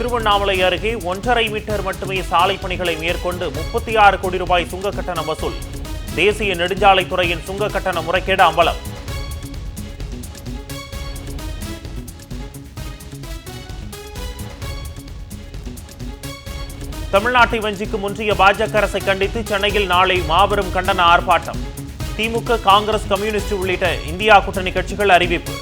திருவண்ணாமலை அருகே ஒன்றரை மீட்டர் மட்டுமே சாலை பணிகளை மேற்கொண்டு முப்பத்தி ஆறு கோடி ரூபாய் சுங்க கட்டண வசூல். தேசிய நெடுஞ்சாலைத்துறையின் சுங்க கட்டண முறைகேடு அம்பலம். தமிழ்நாட்டை வஞ்சிக்கும் ஒன்றிய பாஜக அரசை கண்டித்து சென்னையில் நாளை மாபெரும் கண்டன ஆர்ப்பாட்டம். திமுக காங்கிரஸ் கம்யூனிஸ்ட் உள்ளிட்ட இந்தியா கூட்டணி கட்சிகள் அறிவிப்பு.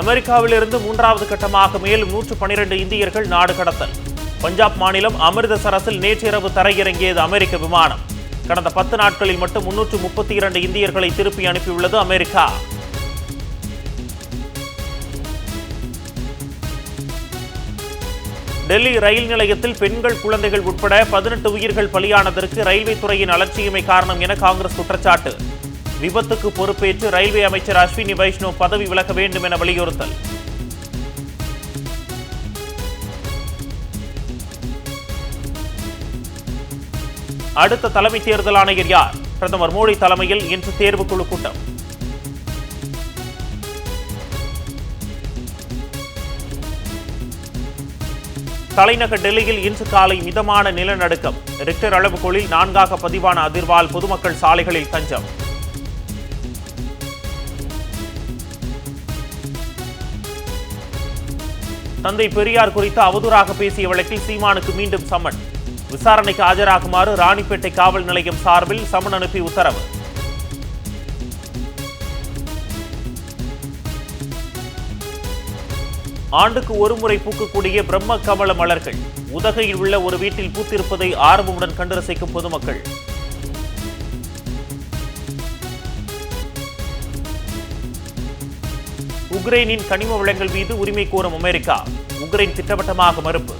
அமெரிக்காவிலிருந்து மூன்றாவது கட்டமாக மேலும் நூற்று பனிரெண்டு இந்தியர்கள் நாடு கடத்தல். பஞ்சாப் மாநிலம் அமிர்தசரஸில் நேற்றிரவு தரையிறங்கியது அமெரிக்க விமானம். கடந்த பத்து நாட்களில் மட்டும் முன்னூற்று முப்பத்தி இரண்டு இந்தியர்களை திருப்பி அனுப்பியுள்ளது அமெரிக்கா. டெல்லி ரயில் நிலையத்தில் பெண்கள் குழந்தைகள் உட்பட பதினெட்டு உயிர்கள் பலியானதற்கு ரயில்வே துறையின் அலட்சியமே காரணம் என காங்கிரஸ் குற்றச்சாட்டு. விபத்துக்கு பொறுப்பேற்று ரயில்வே அமைச்சர் அஸ்வினி வைஷ்ணவ் பதவி விலக வேண்டும் என வலியுறுத்தல். அடுத்த தலைமை தேர்தல் ஆணையர் யார்? பிரதமர் மோடி தலைமையில் இன்று தேர்வுக்குழு கூட்டம். தலைநகர் டெல்லியில் இன்று காலை மிதமான நிலநடுக்கம். ரிக்டர் அளவுகோலில் நான்காக பதிவான அதிர்வால் பொதுமக்கள் சாலைகளில் தஞ்சம். தந்தை பெரியார் குறித்து அவதூறாக பேசிய வழக்கில் சீமானுக்கு மீண்டும் சம்மன். விசாரணைக்கு ஆஜராகுமாறு ராணிப்பேட்டை காவல் நிலையம் சார்பில் சம்மன் அனுப்பி உத்தரவு. ஆண்டுக்கு ஒருமுறை பூக்கக்கூடிய பிரம்ம கமல மலர்கள். உதகையில் உள்ள ஒரு வீட்டில் பூத்திருப்பதை ஆர்வமுடன் கண்டு ரசிக்கும் பொதுமக்கள். உக்ரைனின் கனிம வளங்கள் மீது உரிமை கோரும் அமெரிக்கா. உக்ரைன் திட்டவட்டமாக மறுப்பு.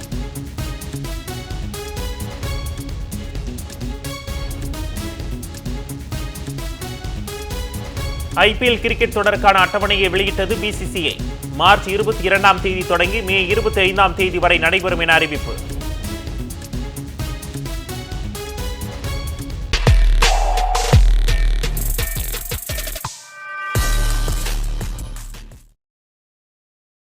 ஐபிஎல் கிரிக்கெட் தொடருக்கான அட்டவணையை வெளியிட்டது பிசிசிஐ மார்ச் இருபத்தி இரண்டாம் தேதி தொடங்கி மே இருபத்தி ஐந்தாம் தேதி வரை நடைபெறும் என அறிவிப்பு.